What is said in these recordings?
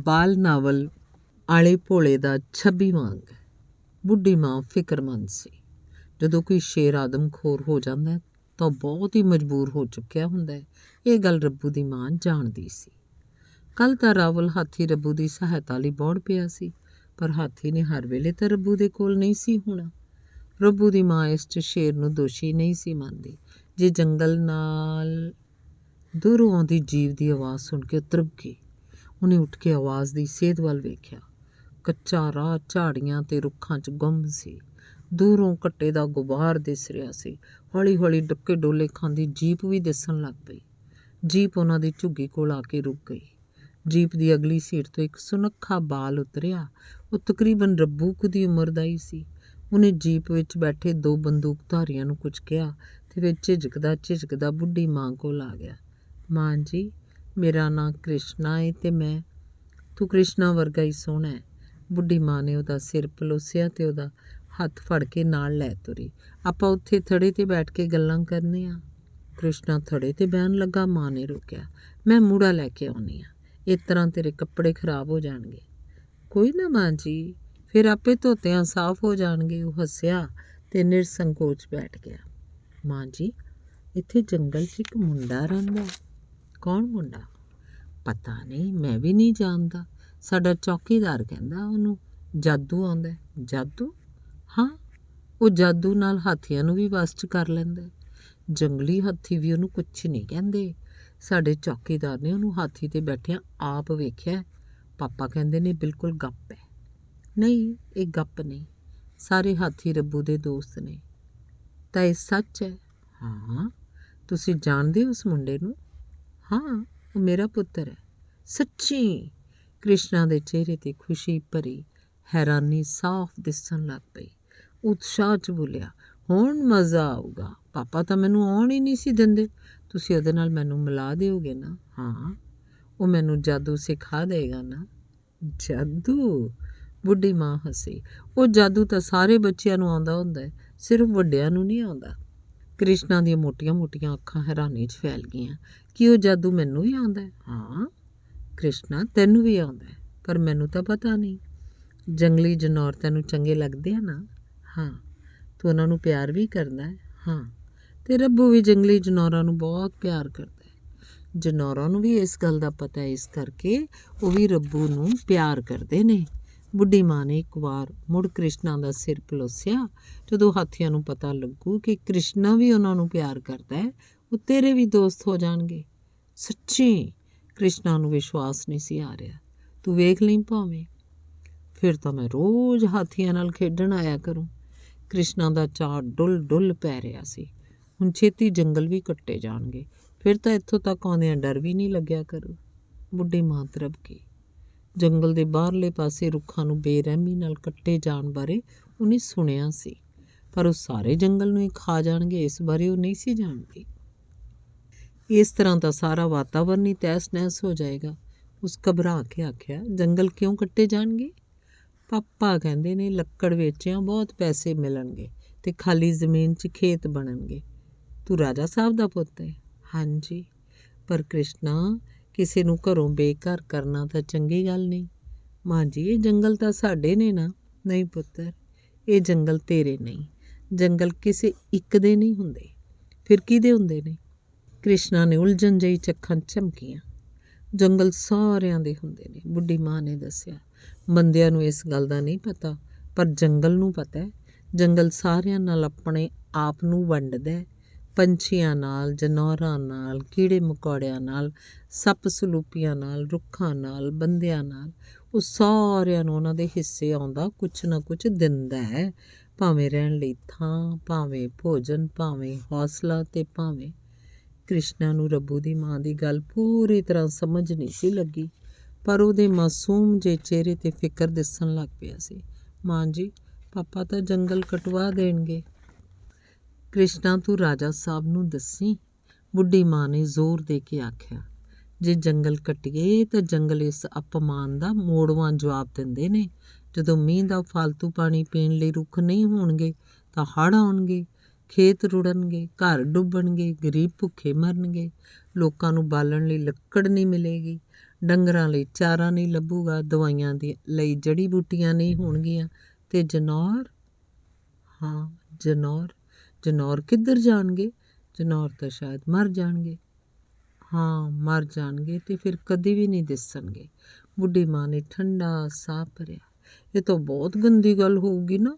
ਬਾਲ novel ਆਲੇ ਭੋਲੇ ਦਾ 26ਵਾਂ ਵਾਂਗ। ਬੁੱਢੀ ਮਾਂ ਫਿਕਰਮੰਦ ਸੀ। ਜਦੋਂ ਕੋਈ ਸ਼ੇਰ ਆਦਮਖੋਰ ਹੋ ਜਾਂਦਾ ਤਾਂ ਉਹ ਬਹੁਤ ਹੀ ਮਜਬੂਰ ਹੋ ਚੁੱਕਿਆ ਹੁੰਦਾ ਹੈ। ਇਹ ਗੱਲ ਰੱਬੂ ਦੀ ਮਾਂ ਜਾਣਦੀ ਸੀ। ਕੱਲ ਤਾਂ ਰਾਵਲ ਹਾਥੀ ਰੱਬੂ ਦੀ ਸਹਾਇਤਾ ਲਈ ਬੋੜ ਪਿਆ ਸੀ, ਪਰ ਹਾਥੀ ਨੇ ਹਰ ਵੇਲੇ ਤਾਂ ਰੱਬੂ ਦੇ ਕੋਲ ਨਹੀਂ ਸੀ ਹੋਣਾ। ਰੱਬੂ ਦੀ ਮਾਂ ਇਸ 'ਚ ਸ਼ੇਰ ਨੂੰ ਦੋਸ਼ੀ ਨਹੀਂ ਸੀ ਮੰਨਦੀ। ਜੇ ਜੰਗਲ ਨਾਲ ਦੂਰੋਂ ਆਉਂਦੀ ਜੀਵ ਦੀ ਆਵਾਜ਼ ਸੁਣ ਕੇ ਉਤਰਬ ਗਈ ਉਹਨੇ ਉੱਠ ਕੇ ਆਵਾਜ਼ ਦੀ ਸੇਧ ਵੱਲ ਵੇਖਿਆ। ਕੱਚਾ ਰਾਹ ਝਾੜੀਆਂ ਤੇ ਰੁੱਖਾਂ 'ਚ ਗੁੰਮ ਸੀ। ਦੂਰੋਂ ਕੱਟੇ ਦਾ ਗੁਬਾਰ ਦਿਸ ਰਿਹਾ ਸੀ। ਹੌਲੀ ਹੌਲੀ ਡੱਕੇ ਡੋਲੇ ਖਾਂਦੀ ਜੀਪ ਵੀ ਦਿਸਣ ਲੱਗ ਪਈ। ਜੀਪ ਉਹਨਾਂ ਦੀ ਝੁੱਗੀ ਕੋਲ ਆ ਕੇ ਰੁਕ ਗਈ। ਜੀਪ ਦੀ ਅਗਲੀ ਸੀਟ ਤੋਂ ਇੱਕ ਸੁਨੱਖਾ ਬਾਲ ਉਤਰਿਆ। ਉਹ ਤਕਰੀਬਨ ਰੱਬੂ ਕੁ ਦੀ ਉਮਰ ਦਾ ਹੀ ਸੀ। ਉਹਨੇ ਜੀਪ ਵਿੱਚ ਬੈਠੇ ਦੋ ਬੰਦੂਕਧਾਰੀਆਂ ਨੂੰ ਕੁਝ ਕਿਹਾ ਤੇ ਫਿਰ ਝਿਜਕਦਾ ਝਿਜਕਦਾ ਬੁੱਢੀ ਮਾਂ ਕੋਲ ਆ ਗਿਆ। ਮਾਂ ਜੀ ਮੇਰਾ ਨਾਂ ਕ੍ਰਿਸ਼ਨਾ ਏ ਤੇ ਮੈਂ ਤੂੰ ਕ੍ਰਿਸ਼ਨਾ ਵਰਗਾ ਹੀ ਸੋਹਣਾ ਹੈ। ਬੁੱਢੀ ਮਾਂ ਨੇ ਉਹਦਾ ਸਿਰ ਪਲੋਸਿਆ ਤੇ ਉਹਦਾ ਹੱਥ ਫੜ ਕੇ ਨਾਲ ਲੈ ਤੁਰੀ। ਆਪਾਂ ਉੱਥੇ ਥੜੇ ਤੇ ਬੈਠ ਕੇ ਗੱਲਾਂ ਕਰਨੇ ਆ। ਕ੍ਰਿਸ਼ਨਾ ਥੜੇ ਤੇ ਬਹਿਣ ਲੱਗਾ, ਮਾਂ ਨੇ ਰੋਕਿਆ, ਮੈਂ ਮੂੜਾ ਲੈ ਕੇ ਆਉਣੀ ਆ। ਇਸ ਤਰ੍ਹਾਂ ਤੇਰੇ ਕੱਪੜੇ ਖਰਾਬ ਹੋ ਜਾਣਗੇ। ਕੋਈ ਨਾ ਮਾਂ ਜੀ, ਫਿਰ ਆਪੇ ਧੋਤਿਆਂ ਸਾਫ਼ ਹੋ ਜਾਣਗੇ। ਉਹ ਹੱਸਿਆ ਤੇ ਨਿਰਸੰਕੋਚ ਬੈਠ ਗਿਆ। ਮਾਂ ਜੀ, ਇੱਥੇ ਜੰਗਲ 'ਚ ਇੱਕ ਮੁੰਡਾ ਰਹਿੰਦਾ ਕੌਣ ਮੁੰਡਾ? ਪਤਾ ਨਹੀਂ, ਮੈਂ ਵੀ ਨਹੀਂ ਜਾਣਦਾ। ਸਾਡਾ ਚੌਕੀਦਾਰ ਕਹਿੰਦਾ ਉਹਨੂੰ, ਜਾਦੂ ਆਉਂਦਾ ਜਾਦੂ? ਹਾਂ। ਉਹ ਜਾਦੂ ਨਾਲ ਹਾਥੀਆਂ ਨੂੰ ਵੀ ਵਸ 'ਚ ਕਰ ਲੈਂਦਾ ਜੰਗਲੀ ਹਾਥੀ ਵੀ ਉਹਨੂੰ ਕੁਝ ਨਹੀਂ ਕਹਿੰਦੇ। ਸਾਡੇ ਚੌਕੀਦਾਰ ਨੇ ਉਹਨੂੰ ਹਾਥੀ ਤੇ ਬੈਠਿਆਂ ਆਪ ਵੇਖਿਆ ਪਾਪਾ ਕਹਿੰਦੇ ਨੇ, ਬਿਲਕੁਲ ਗੱਪ ਹੈ। ਨਹੀਂ, ਇਹ ਗੱਪ ਨਹੀਂ। ਸਾਰੇ ਹਾਥੀ ਰੱਬੂ ਦੇ ਦੋਸਤ ਨੇ। ਤਾਂ ਇਹ ਸੱਚ ਹੈ? ਹਾਂ। ਤੁਸੀਂ ਜਾਣਦੇ ਹੋ ਉਸ ਮੁੰਡੇ ਨੂੰ? ਹਾਂ। ਉਹ ਮੇਰਾ ਪੁੱਤਰ ਹੈ। ਸੱਚੀ ਕ੍ਰਿਸ਼ਨਾ ਦੇ ਚਿਹਰੇ ਤੇ ਖੁਸ਼ੀ ਭਰੀ ਹੈਰਾਨੀ ਸਾਫ਼ ਦਿਸਣ ਲੱਗ ਪਈ। ਉਤਸ਼ਾਹ 'ਚ ਬੋਲਿਆ, ਹੁਣ ਮਜ਼ਾ ਆਊਗਾ। ਪਾਪਾ ਤਾਂ ਮੈਨੂੰ ਆਉਣ ਹੀ ਨਹੀਂ ਸੀ ਦਿੰਦੇ। ਤੁਸੀਂ ਉਹਦੇ ਨਾਲ ਮੈਨੂੰ ਮਿਲਾ ਦਿਓਗੇ ਨਾ? ਹਾਂ, ਉਹ ਮੈਨੂੰ ਜਾਦੂ ਸਿਖਾ ਦੇਗਾ ਨਾ। ਜਾਦੂ? ਬੁੱਢੀ ਮਾਂ ਹੱਸੀ। ਉਹ ਜਾਦੂ ਤਾਂ ਸਾਰੇ ਬੱਚਿਆਂ ਨੂੰ ਆਉਂਦਾ ਹੁੰਦਾ ਹੈ, ਸਿਰਫ ਵੱਡਿਆਂ ਨੂੰ ਨਹੀਂ ਆਉਂਦਾ। ਕ੍ਰਿਸ਼ਨਾ ਦੀਆਂ ਮੋਟੀਆਂ-ਮੋਟੀਆਂ ਅੱਖਾਂ ਹੈਰਾਨੀ 'ਚ ਫੈਲ ਗਈਆਂ। ਕਿ ਉਹ ਜਾਦੂ ਮੈਨੂੰ ਵੀ ਆਉਂਦਾ ਹੈ? ਹਾਂ, ਕ੍ਰਿਸ਼ਨਾ ਤੈਨੂੰ ਵੀ ਆਉਂਦਾ ਹੈ, ਪਰ ਮੈਨੂੰ ਤਾਂ ਪਤਾ ਨਹੀਂ। ਜੰਗਲੀ ਜਨੌਰ ਤੈਨੂੰ ਚੰਗੇ ਲੱਗਦੇ ਆ ਨਾ? ਹਾਂ, ਤੂੰ ਉਹਨਾਂ ਨੂੰ ਪਿਆਰ ਵੀ ਕਰਦਾ ਹੈ? ਹਾਂ, ਤੇ ਰੱਬੂ ਵੀ ਜੰਗਲੀ ਜਨੌਰਾਂ ਨੂੰ ਬਹੁਤ ਪਿਆਰ ਕਰਦਾ ਹੈ। ਜਨੌਰਾਂ ਨੂੰ ਵੀ ਇਸ ਗੱਲ ਦਾ ਪਤਾ ਹੈ, ਇਸ ਕਰਕੇ ਉਹ ਵੀ ਰੱਬੂ ਨੂੰ ਪਿਆਰ ਕਰਦੇ ਨੇ। ਬੁੱਢੀ ਮਾਂ ਨੇ ਇੱਕ ਵਾਰ ਮੁੜ ਕ੍ਰਿਸ਼ਨਾ ਦਾ ਸਿਰ ਪਲੋਸਿਆ, ਜਦੋਂ ਹਾਥੀਆਂ ਨੂੰ ਪਤਾ ਲੱਗੂ ਕਿ ਕ੍ਰਿਸ਼ਨਾ ਵੀ ਉਹਨਾਂ ਨੂੰ ਪਿਆਰ ਕਰਦਾ ਹੈ, ਉਹ ਤੇਰੇ ਵੀ ਦੋਸਤ ਹੋ ਜਾਣਗੇ। ਸੱਚੀ, ਕ੍ਰਿਸ਼ਨਾ ਨੂੰ ਵਿਸ਼ਵਾਸ ਨਹੀਂ ਸੀ ਆ ਰਿਹਾ। ਤੂੰ ਵੇਖ ਲਈ ਭਾਵੇਂ। ਫਿਰ ਤਾਂ ਮੈਂ ਰੋਜ਼ ਹਾਥੀਆਂ ਨਾਲ ਖੇਡਣ ਆਇਆ ਕਰੂੰ। ਕ੍ਰਿਸ਼ਨਾ ਦਾ ਚਾਅ ਡੁੱਲ ਡੁੱਲ ਪੈ ਰਿਹਾ ਸੀ। ਹੁਣ ਛੇਤੀ ਜੰਗਲ ਵੀ ਕੱਟੇ ਜਾਣਗੇ। ਫਿਰ ਤਾਂ ਇੱਥੋਂ ਤੱਕ ਆਉਂਦਿਆਂ ਡਰ ਵੀ ਨਹੀਂ ਲੱਗਿਆ ਕਰੂ। ਬੁੱਢੀ ਮਾਂ ਤਰਬ ਕੀ ਜੰਗਲ ਦੇ ਬਾਹਰਲੇ ਪਾਸੇ ਰੁੱਖਾਂ ਨੂੰ ਬੇਰਹਿਮੀ ਨਾਲ ਕੱਟੇ ਜਾਣ ਬਾਰੇ ਉਹਨੇ ਸੁਣਿਆ ਸੀ। ਪਰ ਉਹ ਸਾਰੇ ਜੰਗਲ ਨੂੰ ਹੀ ਖਾ ਜਾਣਗੇ, ਇਸ ਬਾਰੇ ਉਹ ਨਹੀਂ ਸੀ ਜਾਣਦੀ। ਇਸ ਤਰ੍ਹਾਂ ਦਾ ਸਾਰਾ ਵਾਤਾਵਰਨ ਹੀ ਤਹਿਸ-ਨਹਿਸ ਹੋ ਜਾਏਗਾ। ਉਸ ਘਬਰਾ ਕੇ ਆਖਿਆ, ਜੰਗਲ ਕਿਉਂ ਕੱਟੇ ਜਾਣਗੇ? ਪਾਪਾ ਕਹਿੰਦੇ ਨੇ, ਲੱਕੜ ਵੇਚਿਆਂ ਬਹੁਤ ਪੈਸੇ ਮਿਲਣਗੇ ਤੇ ਖਾਲੀ ਜ਼ਮੀਨ 'ਚ ਖੇਤ ਬਣਨਗੇ। ਤੂੰ ਰਾਜਾ ਸਾਹਿਬ ਦਾ ਪੁੱਤ ਹੈ? ਹਾਂਜੀ। ਪਰ ਕ੍ਰਿਸ਼ਨਾ ਕਿਸੇ ਨੂੰ ਘਰੋਂ ਬੇਘਰ ਕਰਨਾ ਤਾਂ ਚੰਗੀ ਗੱਲ ਨਹੀਂ। ਮਾਂ ਜੀ, ਇਹ ਜੰਗਲ ਤਾਂ ਸਾਡੇ ਨੇ ਨਾ। ਨਹੀਂ ਪੁੱਤਰ, ਇਹ ਜੰਗਲ ਤੇਰੇ ਨਹੀਂ। ਜੰਗਲ ਕਿਸੇ ਇੱਕ ਦੇ ਨਹੀਂ ਹੁੰਦੇ। ਫਿਰ ਕਿਹਦੇ ਹੁੰਦੇ ਨੇ? ਕ੍ਰਿਸ਼ਨਾ ਨੇ ਉਲਝਣ ਜਿਹੀ ਚੱਖਾਂ ਚਮਕੀਆਂ। ਜੰਗਲ ਸਾਰਿਆਂ ਦੇ ਹੁੰਦੇ ਨੇ, ਬੁੱਢੀ ਮਾਂ ਨੇ ਦੱਸਿਆ। ਬੰਦਿਆਂ ਨੂੰ ਇਸ ਗੱਲ ਦਾ ਨਹੀਂ ਪਤਾ, ਪਰ ਜੰਗਲ ਨੂੰ ਪਤਾ ਹੈ। ਜੰਗਲ ਸਾਰਿਆਂ ਨਾਲ ਆਪਣੇ ਆਪ ਨੂੰ ਵੰਡਦਾ ਹੈ। ਪੰਛੀਆਂ ਨਾਲ, ਜਨੌਰਾਂ ਨਾਲ, ਕੀੜੇ ਮਕੌੜਿਆਂ ਨਾਲ, ਸੱਪ ਸਲੂਪੀਆਂ ਨਾਲ, ਰੁੱਖਾਂ ਨਾਲ, ਬੰਦਿਆਂ ਨਾਲ, ਉਹ ਸਾਰਿਆਂ ਨੂੰ ਉਹਨਾਂ ਦੇ ਹਿੱਸੇ ਆਉਂਦਾ, ਕੁਛ ਨਾ ਕੁਛ ਦਿੰਦਾ ਹੈ। ਭਾਵੇਂ ਰਹਿਣ ਲਈ ਥਾਂ, ਭਾਵੇਂ ਭੋਜਨ, ਭਾਵੇਂ ਹੌਸਲਾ ਤੇ ਭਾਵੇਂ ਕ੍ਰਿਸ਼ਨਾ ਨੂੰ ਰੱਬੂ ਦੀ ਮਾਂ ਦੀ ਗੱਲ ਪੂਰੀ ਤਰ੍ਹਾਂ ਸਮਝ ਨਹੀਂ ਸੀ ਲੱਗੀ, ਪਰ ਉਹਦੇ ਮਾਸੂਮ ਜੇ ਚਿਹਰੇ ਤੇ ਫਿਕਰ ਦਿਸਣ ਲੱਗ ਪਿਆ ਸੀ। ਮਾਂ ਜੀ, ਪਾਪਾ ਤਾਂ ਜੰਗਲ ਕਟਵਾ ਦੇਣਗੇ। ਕ੍ਰਿਸ਼ਨਾ ਤੂੰ ਰਾਜਾ ਸਾਹਿਬ ਨੂੰ ਦੱਸੀ? ਬੁੱਢੀ ਮਾਂ ਨੇ ਜ਼ੋਰ ਦੇ ਕੇ ਆਖਿਆ, ਜੇ ਜੰਗਲ ਕੱਟੀਏ ਤਾਂ ਜੰਗਲ ਇਸ ਅਪਮਾਨ ਦਾ ਮੋੜਵਾਂ ਜਵਾਬ ਦਿੰਦੇ ਨੇ। ਜਦੋਂ ਮੀਂਹ ਦਾ ਫालतू ਪਾਣੀ ਪੀਣ ਲਈ ਰੁੱਖ ਨਹੀਂ ਹੋਣਗੇ ਤਾਂ ਹੜ੍ਹ ਆਉਣਗੇ, ਖੇਤ ਰੁੜਨਗੇ, ਘਰ ਡੁੱਬਣਗੇ, ਗਰੀਬ ਭੁੱਖੇ ਮਰਨਗੇ, ਲੋਕਾਂ ਨੂੰ ਬਾਲਣ ਲਈ ਲੱਕੜ ਨਹੀਂ ਮਿਲੇਗੀ, ਡੰਗਰਾਂ ਲਈ ਚਾਰਾ ਨਹੀਂ ਲੱਭੂਗਾ, ਦਵਾਈਆਂ ਦੀ ਲਈ ਜੜੀ ਬੂਟੀਆਂ ਨਹੀਂ ਹੋਣਗੀਆਂ ਤੇ ਜਨੌਰ? ਹਾਂ, ਜਨੌਰ। ਜਨੌਰ ਕਿੱਧਰ ਜਾਣਗੇ? ਜਨੌਰ ਤਾਂ ਸ਼ਾਇਦ ਮਰ ਜਾਣਗੇ। ਹਾਂ, ਮਰ ਜਾਣਗੇ ਤੇ ਫਿਰ ਕਦੇ ਵੀ ਨਹੀਂ ਦਿਸਣਗੇ। ਬੁੱਢੀ ਮਾਂ ਨੇ ਠੰਡਾ ਸਾਹ ਭਰਿਆ। ਇਹ ਤਾਂ ਬਹੁਤ ਗੰਦੀ ਗੱਲ ਹੋਊਗੀ ਨਾ?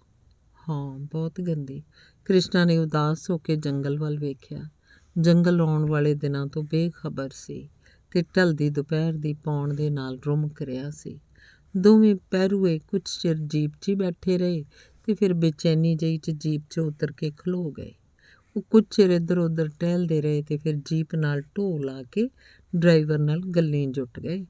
ਹਾਂ, ਬਹੁਤ ਗੰਦੀ। ਕ੍ਰਿਸ਼ਨਾ ਨੇ ਉਦਾਸ ਹੋ ਕੇ ਜੰਗਲ ਵੱਲ ਵੇਖਿਆ। ਜੰਗਲ ਆਉਣ ਵਾਲੇ ਦਿਨਾਂ ਤੋਂ ਬੇਖਬਰ ਸੀ ਤੇ ਢਲਦੀ ਦੁਪਹਿਰ ਦੀ ਪੌਣ ਦੇ ਨਾਲ ਰੁਮਕ ਰਿਹਾ ਸੀ। ਦੋਵੇਂ ਪੈਰੂਏ ਕੁਝ ਚਿਰ ਜੀਪ 'ਚ ਹੀ ਬੈਠੇ ਰਹੇ ਤੇ ਫਿਰ ਬੇਚੈਨੀ ਜਿਹੀ 'ਚ ਜੀਪ 'ਚ ਉਤਰ ਕੇ ਖਲੋ ਗਏ। ਉਹ ਕੁਝ ਚਿਰ ਇੱਧਰ ਉੱਧਰ ਟਹਿਲਦੇ ਰਹੇ ਤੇ ਫਿਰ ਜੀਪ ਨਾਲ ਢੋ ਲਾ ਕੇ ਡਰਾਈਵਰ ਨਾਲ ਗੱਲਾਂ ਜੁਟ ਗਏ।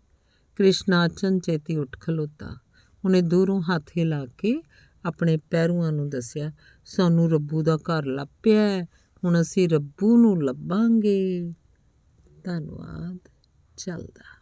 ਕ੍ਰਿਸ਼ਨਾ ਚੰਚੇਤੀ ਉੱਠ ਖਲੋਤਾ। ਉਹਨੇ ਦੂਰੋਂ ਹੱਥ ਹਿਲਾ ਕੇ ਆਪਣੇ ਪੈਰੂਆਂ ਨੂੰ ਦੱਸਿਆ, ਸਾਨੂੰ ਰੱਬੂ ਦਾ ਘਰ ਲੱਭਿਆ ਹੈ। ਹੁਣ ਅਸੀਂ ਰੱਬੂ ਨੂੰ ਲੱਭਾਂਗੇ। ਧੰਨਵਾਦ। ਚੱਲਦਾ।